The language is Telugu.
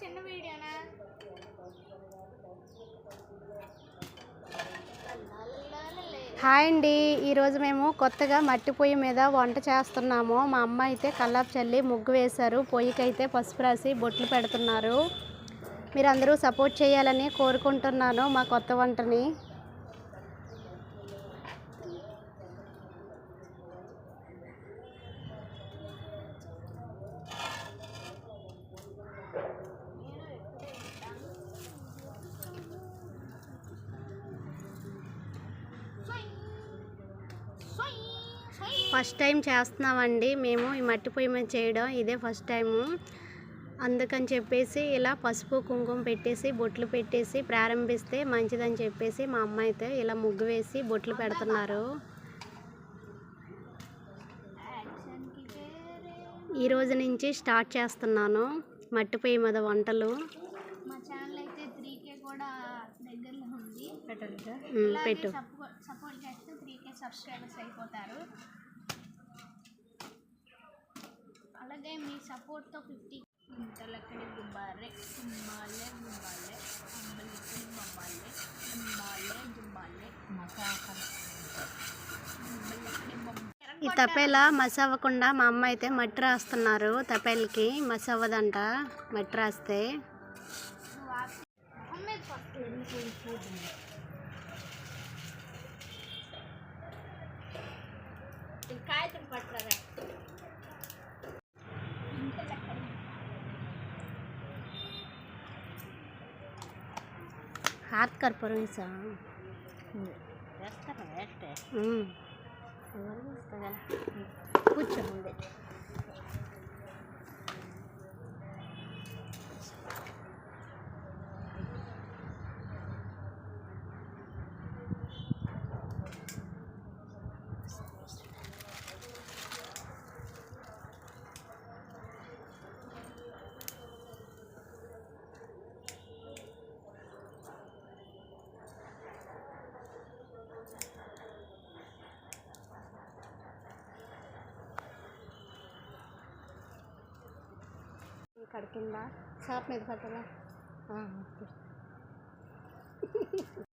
చిన్న వీడియోనా హాయ్ అండి. ఈరోజు మేము కొత్తగా మట్టి పొయ్యి మీద వంట చేస్తున్నాము. మా అమ్మ అయితే కల్లాపు చల్లి ముగ్గు వేశారు. పొయ్యికి అయితే పసుపు రాసి బొట్లు పెడుతున్నారు. మీరందరూ సపోర్ట్ చేయాలని కోరుకుంటున్నాను మా కొత్త వంటని. ఫస్ట్ టైం చేస్తున్నామండి. మేము ఈ మట్టి పొయ్యి మీద చేయడం ఇదే ఫస్ట్ టైము. అందుకని చెప్పేసి ఇలా పసుపు కుంకుమ పెట్టేసి బొట్లు పెట్టేసి ప్రారంభిస్తే మంచిదని చెప్పేసి మా అమ్మ అయితే ఇలా ముగ్గు వేసి బొట్లు పెడుతున్నారు. ఈరోజు ఈ రోజు నుంచి స్టార్ట్ చేస్తున్నాను మట్టి పొయ్యి మీద వంటలు మా ఛానల్ అయితే త్రీ కే కూడా దగ్గరలో ఉంది. పెట్టు. సపోర్ట్ సపోర్ట్ చేస్తే త్రీ కే సబ్స్క్రైబర్స్ అయిపోతారు. అలాగే మీ సపోర్ట్తో ఫిఫ్టీ గుమ్మాలే గుమ్మాలే బొమ్మాలే గుమ్మాలే గుమ్మాలే ఈ తపేలా మసి అవ్వకుండా మా అమ్మ అయితే మట్టి రాస్తున్నారు తపేలకి మసి అవ్వదంట మట్టి రాస్తే. మీద పట్టు. ఇది కాగితం పట్టరా హార్ట్ కర్పూరం వేసా ఉమ్. కూర్చో ముందే कड़क साप मेद कटला